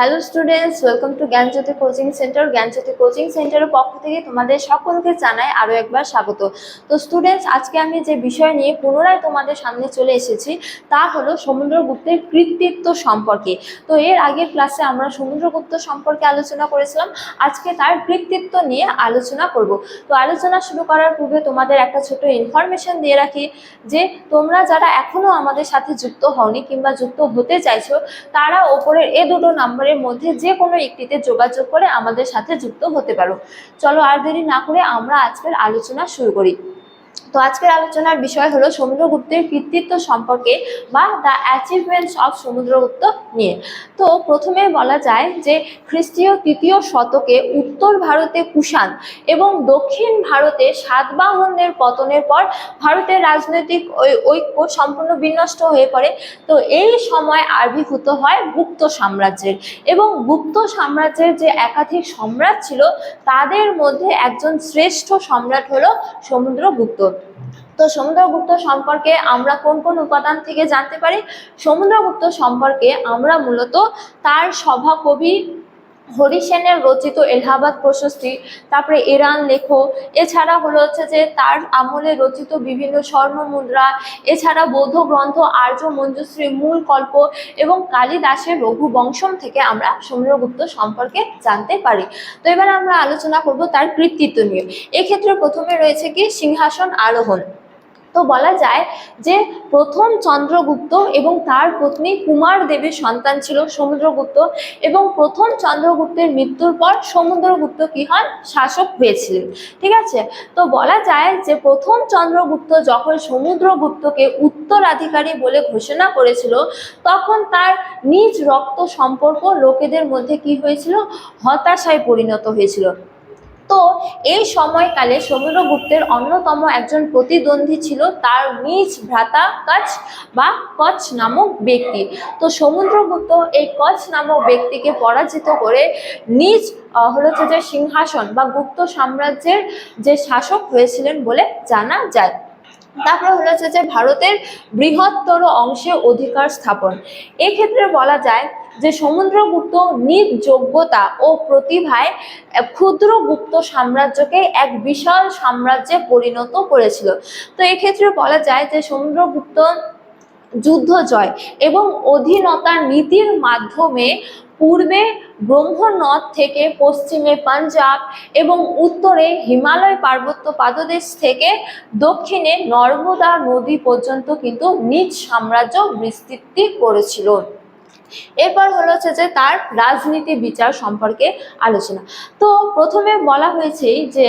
Hello students welcome to Gyanjyoti coaching centre Gyanjyoti coaching সেন্টারের পক্ষ থেকে তোমাদের সকলকে জানাই আরও একবার স্বাগত। তো স্টুডেন্টস আজকে আমি যে বিষয় নিয়ে পুনরায় তোমাদের সামনে চলে এসেছি, তা হলো সমুদ্রগুপ্তের কৃতিত্ব সম্পর্কে। তো এর আগের ক্লাসে আমরা সমুদ্রগুপ্ত সম্পর্কে আলোচনা করেছিলাম, আজকে তার কৃতিত্ব নিয়ে আলোচনা করব। তো আলোচনা শুরু করার পূর্বে তোমাদের একটা ছোট ইনফরমেশন দিয়ে রাখি যে, তোমরা যারা এখনও আমাদের সাথে যুক্ত হওনি কিংবা যুক্ত হতে চাইছো, তারা ওপরের এ দুটো নাম্বারের মধ্যে যে কোনো একটিতে যোগাযোগ করে আমাদের সাথে যুক্ত হতে পারো। চলো আর দেরি না করে আমরা আজকের আলোচনা শুরু করি। তো আজকের আলোচনার বিষয় হলো সমুদ্রগুপ্তের কৃতিত্ব সম্পর্কে বা দ্য অ্যাচিভমেন্টস অফ সমুদ্রগুপ্ত নিয়ে। তো প্রথমে বলা যায় যে খ্রিস্টীয় তৃতীয় শতকে উত্তর ভারতে কুষাণ এবং দক্ষিণ ভারতে সাতবাহনদের পতনের পর ভারতের রাজনৈতিক ঐক্য সম্পূর্ণ বিনষ্ট হয়ে পড়ে। তো এই সময় আবির্ভূত হয় গুপ্ত সাম্রাজ্যের এবং গুপ্ত সাম্রাজ্যের যে একাধিক সম্রাট ছিল তাদের মধ্যে একজন শ্রেষ্ঠ সম্রাট হলো সমুদ্রগুপ্ত। তো সমুদ্রগুপ্ত সম্পর্কে আমরা কোন কোন উপাদান থেকে জানতে পারি? সমুদ্রগুপ্ত সম্পর্কে আমরা মূলত তার সভাকবি হরিসেনের রচিত এলাহাবাদ প্রশস্তি, তারপরে ইরান লেখো, এছাড়া হলো হচ্ছে যে তার আমলে রচিত বিভিন্ন স্বর্ণ মুদ্রা, এছাড়া বৌদ্ধ গ্রন্থ আর্য মঞ্জুশ্রী মূল কল্প এবং কালিদাসের রঘুবংশম থেকে আমরা সমুদ্রগুপ্ত সম্পর্কে জানতে পারি। তো এবার আমরা আলোচনা করব তার কৃতিত্ব নিয়ে। এক্ষেত্রে প্রথমে রয়েছে কি সিংহাসন আরোহণ। তো বলা যায় যে প্রথম চন্দ্রগুপ্ত এবং তার পত্নী কুমার দেবীর সন্তান ছিল সমুদ্রগুপ্ত এবং প্রথম চন্দ্রগুপ্তের মৃত্যুর পর সমুদ্রগুপ্ত কি হন? শাসক হয়েছিলেন। ঠিক আছে? তো বলা যায় যে প্রথম চন্দ্রগুপ্ত যখন সমুদ্রগুপ্তকে উত্তরাধিকারী বলে ঘোষণা করেছিল, তখন তার নিজ রক্ত সম্পর্ক লোকেদের মধ্যে কি হয়েছিল? হতাশায় পরিণত হয়েছিল। তো এই সময়কালে সমুদ্রগুপ্তের অন্যতম একজন প্রতিদ্বন্দ্বী ছিল তার নিজ ভ্রাতা কচ্ছ বা কচ নামক ব্যক্তি। তো সমুদ্রগুপ্ত এই কচ্ছ নামক ব্যক্তিকে পরাজিত করে নিজ হলো যে সিংহাসন বা গুপ্ত সাম্রাজ্যের যে শাসক হয়েছিলেন বলে জানা যায়। তারপরে হলো হচ্ছে যে ভারতের বৃহত্তর অংশে অধিকার স্থাপন। এক্ষেত্রে বলা যায় যে সমুদ্রগুপ্ত নিজ যোগ্যতা ও প্রতিভায় ক্ষুদ্র গুপ্ত সাম্রাজ্যকে এক বিশাল সাম্রাজ্যে পরিণত করেছিল। তো এক্ষেত্রে বলা যায় যে সমুদ্রগুপ্ত যুদ্ধ জয় এবং অধীনতার নীতির মাধ্যমে পূর্বে ব্রহ্মনদ থেকে পশ্চিমে পাঞ্জাব এবং উত্তরে হিমালয় পার্বত্য পাদদেশ থেকে দক্ষিণে নর্মদা নদী পর্যন্ত কিন্তু নিজ সাম্রাজ্য বিস্তৃতি করেছিল। এরপর হলো হচ্ছে যে তার রাজনীতি বিচার সম্পর্কে আলোচনা। তো প্রথমে বলা হয়েছে যে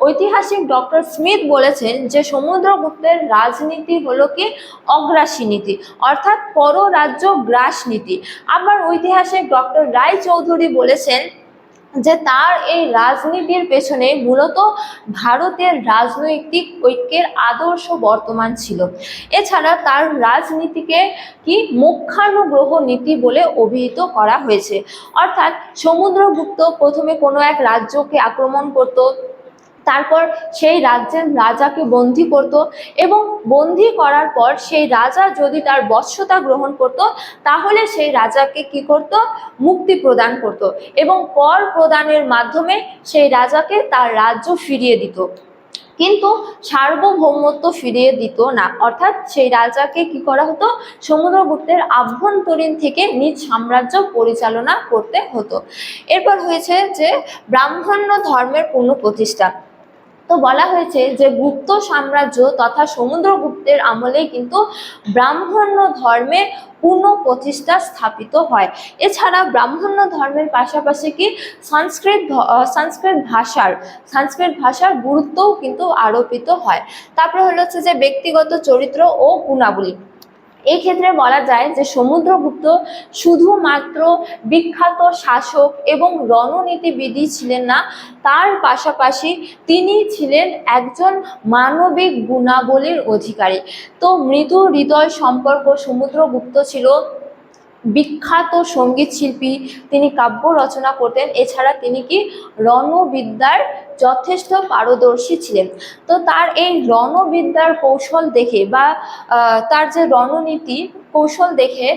ঐতিহাসিক ডক্টর স্মিথ বলেছেন যে সমুদ্রগুপ্তের রাজনীতি হলো কি? অগ্রাসী নীতি, অর্থাৎ পররাজ্য গ্রাস নীতি। আবার ঐতিহাসিক ডক্টর রায় চৌধুরী বলেছেন যে তার এই রাজনীতির পেছনে মূলত ভারতের রাজনৈতিক ঐক্যের আদর্শ বর্তমান ছিল। এছাড়া তার রাজনীতিকে কি মুখ্যানুগ্রহ নীতি বলে অভিহিত করা হয়েছে। অর্থাৎ সমুদ্রগুপ্ত প্রথমে কোনো এক রাজ্যকে আক্রমণ করত তারপর সেই রাজ্যের রাজাকে বন্দি করত এবং বন্দি করার পর সেই রাজা যদি তার বৎসতা গ্রহণ করত, তাহলে সেই রাজাকে কি করত? মুক্তি প্রদান করত এবং কর প্রদানের মাধ্যমে সেই রাজাকে তার রাজ্য ফিরিয়ে দিত। কিন্তু সার্বভৌমত্ব ফিরিয়ে দিত না। অর্থাৎ সেই রাজাকে কি করা হতো? সমুদ্রগুপ্তের আভ্যন্তরীণ থেকে নিজ সাম্রাজ্য পরিচালনা করতে হতো। এরপর হয়েছে যে ব্রাহ্মণ্য ধর্মের পুনঃপ্রতিষ্ঠা। তো বলা হয়েছে যে গুপ্ত সাম্রাজ্য তথা সমুদ্রগুপ্তের আমলে কিন্তু ব্রাহ্মণ্য ধর্মের পুনঃপ্রতিষ্ঠা স্থাপিত হয়। এছাড়া ব্রাহ্মণ্য ধর্মের পাশাপাশি কি সংস্কৃত সংস্কৃত ভাষার সংস্কৃত ভাষার গুরুত্বও কিন্তু আরোপিত হয়। তারপরে হলো হচ্ছে যে ব্যক্তিগত চরিত্র ও গুণাবলী। এই ক্ষেত্রে বলা যায় যে সমুদ্রগুপ্ত শুধুমাত্র বিখ্যাত শাসক এবং রণনীতিবিদই ছিলেন না, তার পাশাপাশি তিনি ছিলেন একজন মানবিক গুণাবলীর অধিকারী। তো মৃদু হৃদয় সম্পর্ক সমুদ্রগুপ্ত ছিল বিখ্যাত সংগীত শিল্পী তিনি কাব্য রচনা করতেন। এছাড়া তিনি কি রণবিদ্যার যথেষ্ট পারদর্শী ছিলেন। তো তার এই রণবিদ্যার কৌশল দেখে বা তার যে রণনীতি কৌশল দেখে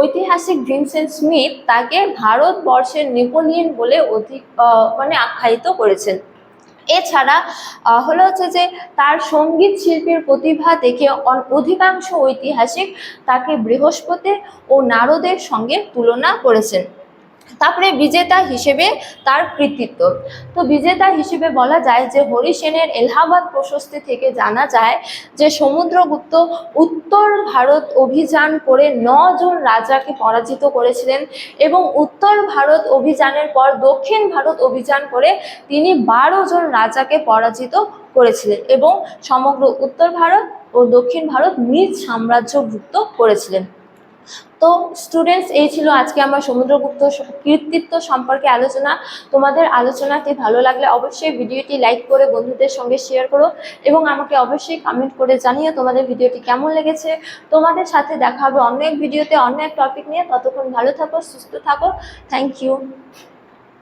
ঐতিহাসিক ভিনসেন্ট স্মিথ তাকে ভারতবর্ষের নেপোলিয়ন বলে অধিক মানে আখ্যায়িত করেছেন। এছাড়া হলো হচ্ছে যে তার সংগীত শিল্পীর প্রতিভা দেখে অধিকাংশ ঐতিহাসিক তাকে বৃহস্পতি ও নারদের সঙ্গে তুলনা করেছেন। তারপরে বিজেতা হিসেবে তার কৃতিত্ব। তো বিজেতা হিসেবে বলা যায় যে হরিসেনের এলাহাবাদ প্রশস্তি থেকে জানা যায় যে সমুদ্রগুপ্ত উত্তর ভারত অভিযান করে জন রাজাকে পরাজিত করেছিলেন এবং উত্তর ভারত অভিযানের পর দক্ষিণ ভারত অভিযান করে তিনি বারো জন রাজাকে পরাজিত করেছিলেন এবং সমগ্র উত্তর ভারত ও দক্ষিণ ভারত নিজ সাম্রাজ্যভুক্ত করেছিলেন। তো স্টুডেন্টস এই ছিল আজকে আমার সমুদ্রগুপ্ত কৃতিত্ব সম্পর্কে আলোচনা। তোমাদের আলোচনাটি ভালো লাগলে অবশ্যই ভিডিওটি লাইক করে বন্ধুদের সঙ্গে শেয়ার করো এবং আমাকে অবশ্যই কমেন্ট করে জানিয়ে তোমাদের ভিডিওটি কেমন লেগেছে। তোমাদের সাথে দেখা হবে অন্য এক ভিডিওতে অন্য এক টপিক নিয়ে। ততক্ষণ ভালো থাকো, সুস্থ থাকো। Thank you